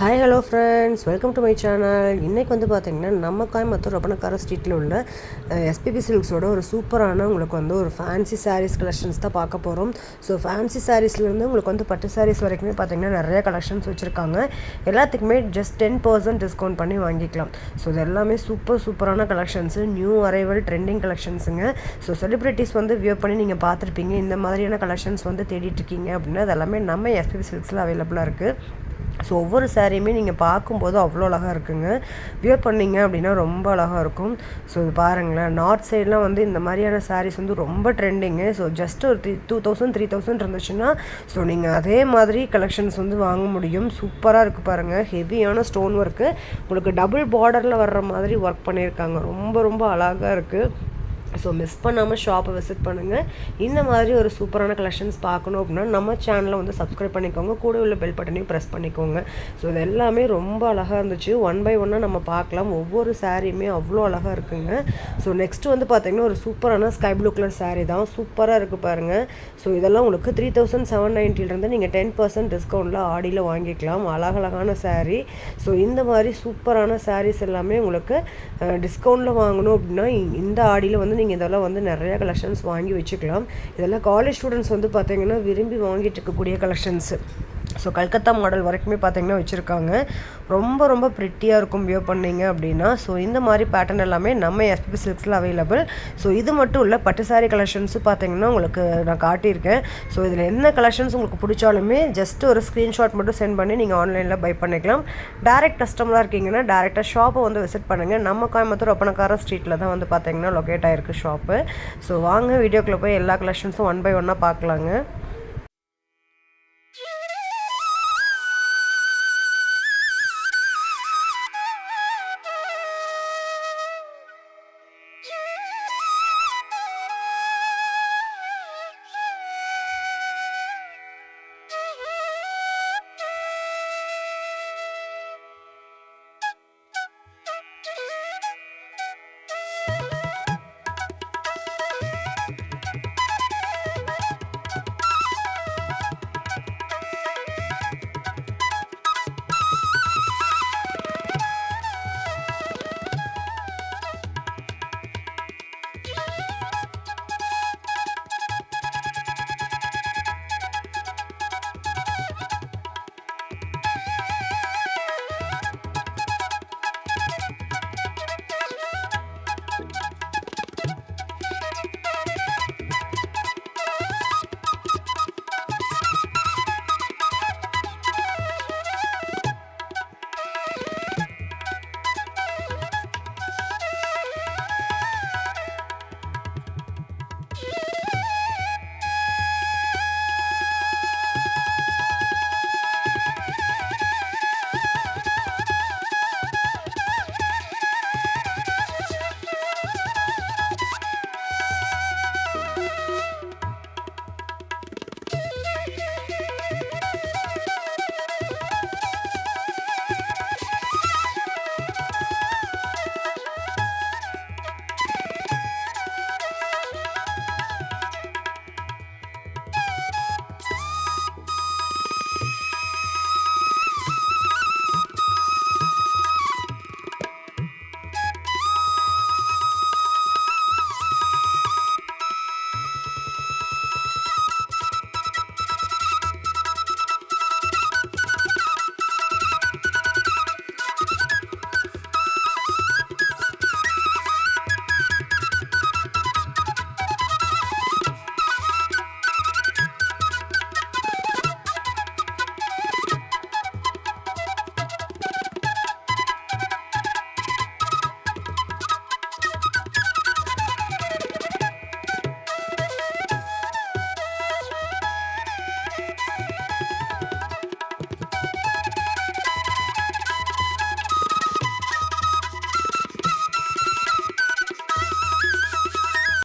Hi hello friends welcome to my channel இன்றைக்கி வந்து பார்த்திங்கன்னா நம்ம கோயம்புத்தூர் ரப்பனக்கார ஸ்ட்ரீட்டில் உள்ள எஸ்பிபி சில்க்ஸோட ஒரு சூப்பரான உங்களுக்கு வந்து ஒரு ஃபேன்சி சாரீஸ் கலெக்ஷன்ஸ் தான் பார்க்க போகிறோம் ஸோ ஃபேன்சி சாரீஸ்லேருந்து உங்களுக்கு வந்து பட்டு சாரீஸ் வரைக்குமே பார்த்திங்கன்னா நிறைய கலெக்ஷன்ஸ் வச்சுருக்காங்க. எல்லாத்துக்குமே ஜஸ்ட் டென் பர்சன்ட் டிஸ்கவுண்ட் பண்ணி வாங்கிக்கலாம். ஸோ இது எல்லாமே சூப்பர் சூப்பரான கலெக்ஷன்ஸு நியூ அரைவல் ட்ரெண்டிங் கலெக்ஷன்ஸுங்க ஸோ செலிப்ரிட்டிஸ் வந்து வியூ பண்ணி நீங்கள் பார்த்துருப்பீங்க. இந்த மாதிரியான கலெக்ஷன்ஸ் வந்து தேடிட்டு இருக்கீங்க அப்படின்னா அது எல்லாமே நம்ம எஸ்பிபி சில்க்ஸில் அவைலபிளாக இருக்குது ஸோ ஒவ்வொரு சாரியுமே நீங்கள் பார்க்கும்போது அவ்வளோ அழகாக இருக்குங்க. வியர் பண்ணீங்க அப்படின்னா ரொம்ப அழகாக இருக்கும். ஸோ இது பாருங்களேன். நார்த் சைட்லாம் வந்து இந்த மாதிரியான சாரீஸ் வந்து ரொம்ப ட்ரெண்டிங்கு ஸோ ஜஸ்ட் ஒரு three two thousand three thousand இருந்துச்சுன்னா ஸோ நீங்கள் அதே மாதிரி கலெக்ஷன்ஸ் வந்து வாங்க முடியும். சூப்பராக இருக்குது பாருங்கள் ஹெவியான ஸ்டோன் ஒர்க்கு உங்களுக்கு டபுள் பார்டரில் வர்ற மாதிரி ஒர்க் பண்ணியிருக்காங்க. ரொம்ப ரொம்ப அழகாக இருக்குது ஸோ மிஸ் பண்ணாமல் ஷாப்பை விசிட் பண்ணுங்கள் இந்த மாதிரி ஒரு சூப்பரான கலெக்ஷன்ஸ் பார்க்கணும் அப்படின்னா நம்ம சேனலை வந்து சப்ஸ்கிரைப் பண்ணிக்கோங்க. கூட உள்ள பெல் பட்டனையும் ப்ரெஸ் பண்ணிக்கோங்க. ஸோ இது எல்லாமே ரொம்ப அழகாக இருந்துச்சு. ஒன் பை ஒன்னாக நம்ம பார்க்கலாம். ஒவ்வொரு சாரியுமே அவ்வளோ அழகாக இருக்குங்க. ஸோ நெக்ஸ்ட் வந்து பார்த்திங்கன்னா ஒரு சூப்பரான ஸ்கை ப்ளூ கலர் சாரீ தான். சூப்பராக இருக்குது பாருங்கள் ஸோ இதெல்லாம் உங்களுக்கு த்ரீ தௌசண்ட் செவன் நைன்ட்டிலேருந்து நீங்கள் டென் பர்சன்ட் டிஸ்கவுண்ட்டில் ஆடியில் வாங்கிக்கலாம். அழகழகான சாரீ ஸோ இந்த மாதிரி சூப்பரான சாரீஸ் எல்லாமே உங்களுக்கு டிஸ்கவுண்ட்டில் வாங்கணும் அப்படின்னா இந்த ஆடியில் வந்து நீங்கள் இதெல்லாம் வந்து நிறைய கலெக்ஷன்ஸ் வாங்கி வச்சுக்கலாம். இதெல்லாம் காலேஜ் ஸ்டூடெண்ட்ஸ் வந்து பார்த்தீங்கன்னா விரும்பி வாங்கிட்டு இருக்கக்கூடிய கலெக்ஷன்ஸு ஸோ கல்கத்தா மாடல் வரைக்குமே பார்த்தீங்கன்னா வச்சுருக்காங்க. ரொம்ப ரொம்ப ப்ரிட்டியாக இருக்கும் வியூ பண்ணிங்க அப்படின்னா. ஸோ இந்த மாதிரி பேட்டர்ன் எல்லாமே நம்ம எஸ்பிபி சில்க்ஸில் அவைலபிள் ஸோ இது மட்டும் இல்லை பட்டு சாரி கலெக்ஷன்ஸும் பார்த்தீங்கன்னா உங்களுக்கு நான் காட்டியிருக்கேன். ஸோ இதில் என்ன கலெக்ஷன்ஸ் உங்களுக்கு பிடிச்சாலுமே ஜஸ்ட் ஒரு ஸ்க்ரீன்ஷாட் மட்டும் சென்ட் பண்ணி நீங்கள் ஆன்லைனில் பை பண்ணிக்கலாம். டேரெக்ட் கஸ்டமராக இருக்கீங்கன்னா டேரெக்டாக ஷாப்பை வந்து விசிட் பண்ணுங்கள் நம்ம கோயம்புத்தூர் ஒப்பனக்கார ஸ்ட்ரீட்டில் தான் வந்து பார்த்தீங்கன்னா லொக்கேட் ஆகிருக்கு ஷாப்பு ஸோ வாங்க வீடியோக்குள்ளே போய் எல்லா கலெக்ஷன்ஸும் ஒன் பை ஒன்னாக பார்க்கலாங்க